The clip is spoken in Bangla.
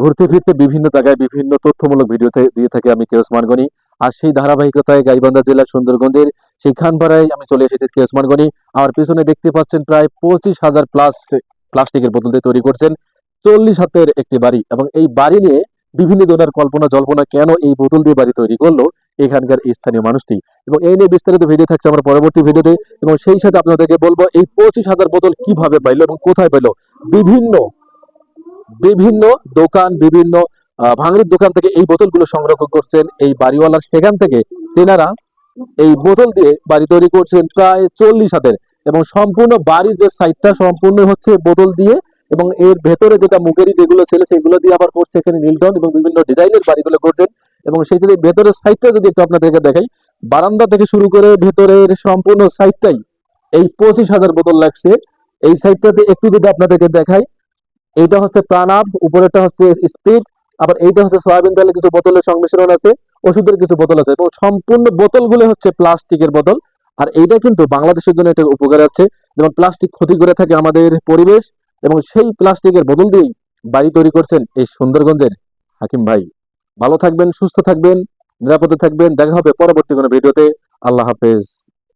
ঘুরতে ফিরতে বিভিন্ন জায়গায় বিভিন্ন তথ্যমূলক ভিডিও দিয়ে থাকি আমি কে ওসমান গনি আর সেই ধারাবাহিকতায় গাইবান্ধা জেলার সুন্দরগঞ্জের সেই খানপাড়ায় আমি চলে এসেছি কে ওসমান গনি আমার পিছনে দেখতে পাচ্ছেন প্রায় পঁচিশ হাজার প্লাস প্লাস্টিকের বোতল দিয়ে তৈরি করছেন চল্লিশ হাতের একটি বাড়ি। এবং এই বাড়ি নিয়ে বিভিন্ন ধরনের কল্পনা জল্পনা কেন এই বোতল দিয়ে বাড়ি তৈরি করল এখানকার স্থানীয় মানুষটি। এবং এই নিয়ে বিস্তারিত ভিডিও থাকছে আমার পরবর্তী ভিডিওতে এবং সেই সাথে আপনাদেরকে বলব, এই পঁচিশ হাজার বোতল কীভাবে পাইলো এবং কোথায় পাইলো? বিভিন্ন বিভিন্ন দোকান, বিভিন্ন ভাঙড়ির দোকান থেকে এই বোতলগুলো সংগ্রহ করছেন এই বাড়িওয়ালা সেখান থেকে। তেনারা এই বোতল দিয়ে বাড়ি তৈরি করছেন প্রায় চল্লিশ হাতের এবং সম্পূর্ণ বাড়ির যে সাইডটা সম্পূর্ণ হচ্ছে বোতল দিয়ে এবং এর ভেতরে যেটা মুখেরই যেগুলো ছিল সেগুলো দিয়ে আবার করছে এখানে নীলটন এবং বিভিন্ন ডিজাইনের বাড়িগুলো করছেন এবং সেই যদি ভেতরের সাইডটা যদি একটু আপনাদেরকে দেখাই, বারান্দা থেকে শুরু করে ভেতরের সম্পূর্ণ সাইডটাই এই পঁচিশ হাজার বোতল লাগছে। এই সাইডটাতে একটু যদি আপনাদেরকে দেখাই এইটা হচ্ছে প্রাণাব উপরেরটা হচ্ছে স্পিড, আবার এইটা হচ্ছে সয়াবিন তেলের কিছু বোতলের সংমিশ্রণ আছে, ওষুধের কিছু বোতল আছে। এবং সম্পূর্ণ বোতলগুলো হচ্ছে প্লাস্টিকের বোতল। আর এইটা কিন্তু বাংলাদেশের জন্য এটা উপকার আছে। যেমন প্লাস্টিক ক্ষতি করে থাকে আমাদের পরিবেশ, এবং সেই প্লাস্টিকের বোতল দিয়েই বাড়ি তৈরি করছেন এই সুন্দরগঞ্জের হাকিম ভাই। ভালো থাকবেন, সুস্থ থাকবেন, নিরাপদে থাকবেন। দেখা হবে পরবর্তী কোনো ভিডিওতে। আল্লাহ হাফেজ।